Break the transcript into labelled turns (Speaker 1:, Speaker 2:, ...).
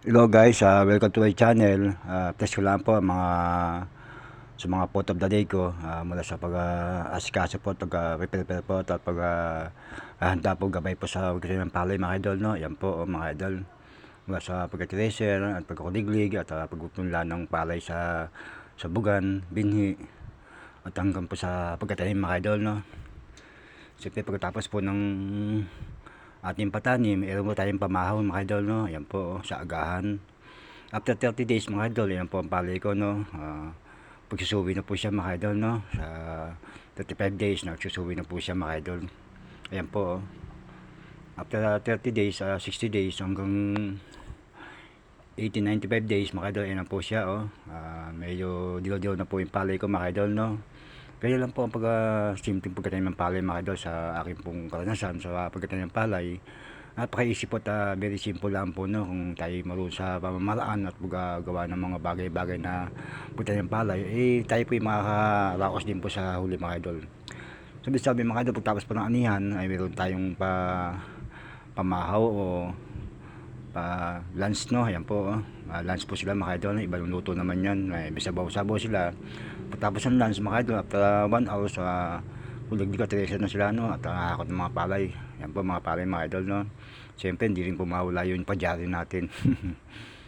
Speaker 1: Hello guys, uh, welcome to my channel. Uh, test ko lang po mga sa mga photo of the day ko ah, mula sa pag uh, po, pag uh, po at pag uh, handa po gabay po sa pagkakaroon ng palay mga idol no. Yan po oh, mga idol. Mula sa pagka-tracer at pagkukuliglig at uh, pagpupunla ng palay sa sa bugan, binhi at hanggang po sa pagkatanim mga idol no. Siyempre pagkatapos po ng ating patanim, meron po tayong pamahon mga idol no. Ayan po oh, sa agahan. After 30 days mga idol, yan po ang palay ko no. Ah, pagsusuwi na po siya mga idol no. Sa 35 days, nagsusuwi na po siya mga idol. Ayan po oh. After ah, 30 days, ah, 60 days hanggang 80-95 days mga idol, ayan po siya oh. Ah, medyo dilaw-dilaw na po yung palay ko mga idol no. Kaya lang po ang pag uh, pagkatanim ng palay mga idol sa aking pong karanasan sa pagkatanim ng palay. Napakaisip po at ah, very simple lang po no kung tayo marunong sa pamamaraan at gawa ng mga bagay-bagay na pagkatanim ng palay eh tayo po yung makakaraos din po sa huli mga idol. Sabi sabi mga idol pagtapos po ng anihan ay meron tayong pa pamahaw o pa lunch no ayan po. Ah, lunch po sila mga idol iba luto naman yan may sabaw-sabaw sila pagtapos ng lunch mga idol after 1 hour sa hulig di ka na sila no at nakakot ng mga palay. Yan po mga palay mga idol no. Siyempre hindi rin po mawala yung padyari natin